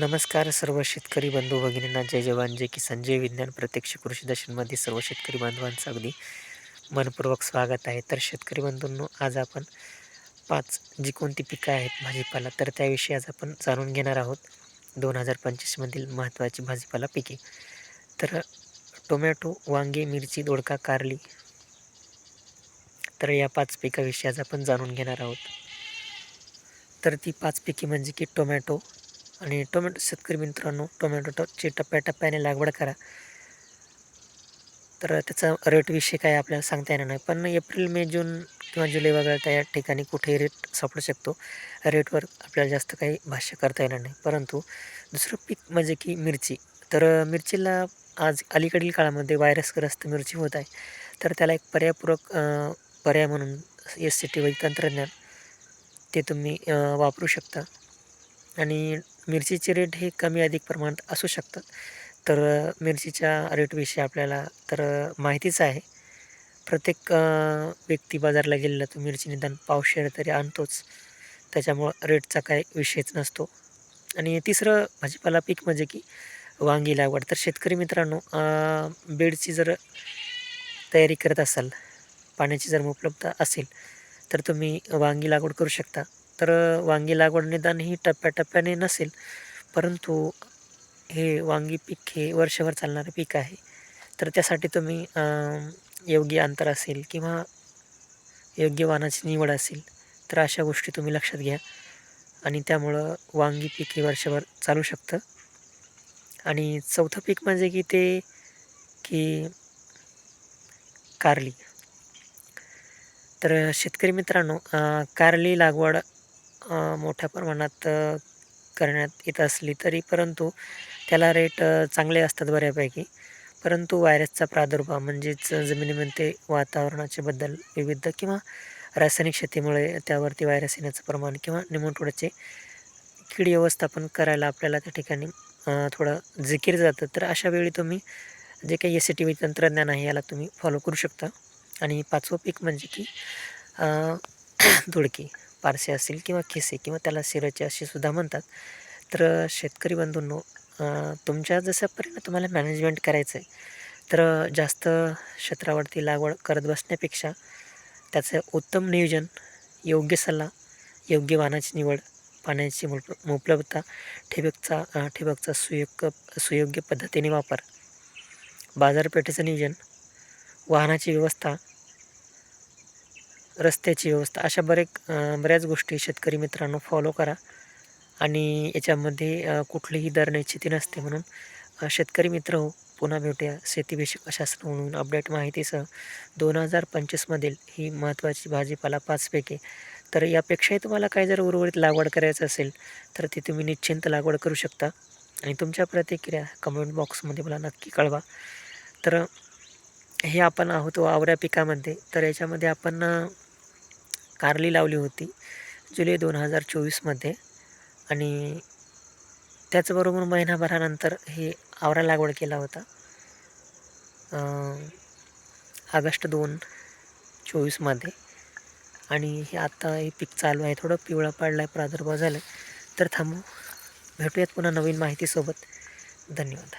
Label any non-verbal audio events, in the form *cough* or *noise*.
नमस्कार सर्व शेतकरी बंधू भगिनींना. जय जवान जय किसान जय विज्ञान. प्रत्यक्ष कृषी दर्शनमध्ये सर्व शेतकरी बांधवांचं अगदी मनपूर्वक स्वागत आहे. तर शेतकरी बंधूंनो आज आपण पाच जी कोणती पिकं आहेत भाजीपाला तर त्याविषयी आज आपण जाणून घेणार आहोत. दोन हजार पंचवीसमधील महत्त्वाची भाजीपाला पिके. तर टोमॅटो वांगे मिरची दोडका कारली तर या पाच पिकाविषयी आज आपण जाणून घेणार आहोत. तर ती पाच पिके म्हणजे की टोमॅटो आणि टोमॅटो शेतकरी मित्रांनो टोमॅटोची टप्प्याटप्प्याने लागवड करा. तर त्याचा रेटविषयी काय आपल्याला सांगता येणार नाही पण एप्रिल मे जून किंवा जुलै वगैरे या ठिकाणी कुठेही रेट सापडू शकतो. रेटवर आपल्याला जास्त काही भाष्य करता येणार नाही. परंतु दुसरं पीक म्हणजे की मिरची. तर मिरचीला आज अलीकडील काळामध्ये व्हायरसग्रस्त मिरची होत आहे. तर त्याला एक पर्यायपूरक पर्याय म्हणून एस सी टी वै तंत्रज्ञान ते तुम्ही वापरू शकता. आणि मिरचीचे रेट हे कमी अधिक प्रमाणात असू शकतात. तर मिरचीच्या रेटविषयी आपल्याला तर माहितीच आहे. प्रत्येक व्यक्ती बाजारला गेलेला तो मिरची निदान पावशेर तरी आणतोच. त्याच्यामुळं रेटचा काही विषयच नसतो. आणि तिसरं भाजीपाला पीक म्हणजे की वांगी लागवड. तर शेतकरी मित्रांनो बेडची जर तयारी करत असाल पाण्याची जर उपलब्ध असेल तर तुम्ही वांगी लागवड करू शकता. तर वांगी लागवड निदान ही टप्प्याटप्प्याने नसेल परंतु हे वांगी पीक हे वर्षभर चालणारं पीक आहे. तर त्यासाठी तुम्ही योग्य अंतर असेल किंवा योग्य वाहनाची निवड असेल तर अशा गोष्टी तुम्ही लक्षात घ्या. आणि त्यामुळं वांगी पीक हे वर्षभर चालू शकतं. आणि चौथं पीक म्हणजे की ते की कारली. तर शेतकरी मित्रांनो कारली लागवड मोठ्या प्रमाणात करण्यात येत असली तरी परंतु त्याला रेट चांगले असतात बऱ्यापैकी. परंतु व्हायरसचा प्रादुर्भाव म्हणजेच जमिनीमध्ये वातावरणाचे बदल विविध किंवा रासायनिक शेतीमुळे त्यावरती व्हायरस येण्याचं प्रमाण किंवा निमोटोडचे कीड व्यवस्थापन करायला आपल्याला त्या ठिकाणी थोडं जिकीर जातं. तर अशा वेळी तुम्ही जे काही एस सी टी व्ही तंत्रज्ञान आहे याला तुम्ही फॉलो करू शकता. आणि पाचवं पीक म्हणजे की *coughs* धुडकी. पारसे असेल किंवा खिसे किंवा त्याला सिरचे असे सुद्धा म्हणतात. तर शेतकरी बंधूंनो तुमच्या जशापर्यंत तुम्हाला मॅनेजमेंट करायचं आहे तर जास्त क्षेत्रावरती लागवड करत बसण्यापेक्षा त्याचं उत्तम नियोजन योग्य सल्ला योग्य वाहनाची निवड पाण्याची मुप उपलब्धता ठिबकचा ठिबकचा सुयोग्य सुयोग्य पद्धतीने वापर बाजारपेठेचं नियोजन वाहनाची व्यवस्था रस्त्याची व्यवस्था अशा बरेक बऱ्याच गोष्टी शेतकरी मित्रांनो फॉलो करा. आणि याच्यामध्ये कुठलीही दर निश्चिती नसते म्हणून शेतकरी मित्र हो पुन्हा भेटूया. शेतीविषयक शास्त्र म्हणून अपडेट माहितीसह. दोन हजार पंचवीसमधील ही महत्त्वाची भाजीपाला पाचपैकी तर यापेक्षाही तुम्हाला काही जर उर्वरित लागवड करायचं असेल तर ती तुम्ही निश्चिंत लागवड करू शकता. आणि तुमच्या प्रतिक्रिया कमेंट बॉक्समध्ये मला नक्की कळवा. तर हे आपण आहोत वावऱ्या पिकामध्ये. तर याच्यामध्ये आपण कारली लावली होती जुलै दोन हजार चोवीसमध्ये. आणि त्याचबरोबर महिनाभरानंतर हे आवरा लागवड केला होता. ऑगस्ट दोन चोवीसमध्ये. आणि हे आत्ता हे पीक चालू आहे. थोडं पिवळा पाडला आहे प्रादुर्भाव झाला आहे तर थांबू. भेटूयात पुन्हा नवीन माहितीसोबत. धन्यवाद.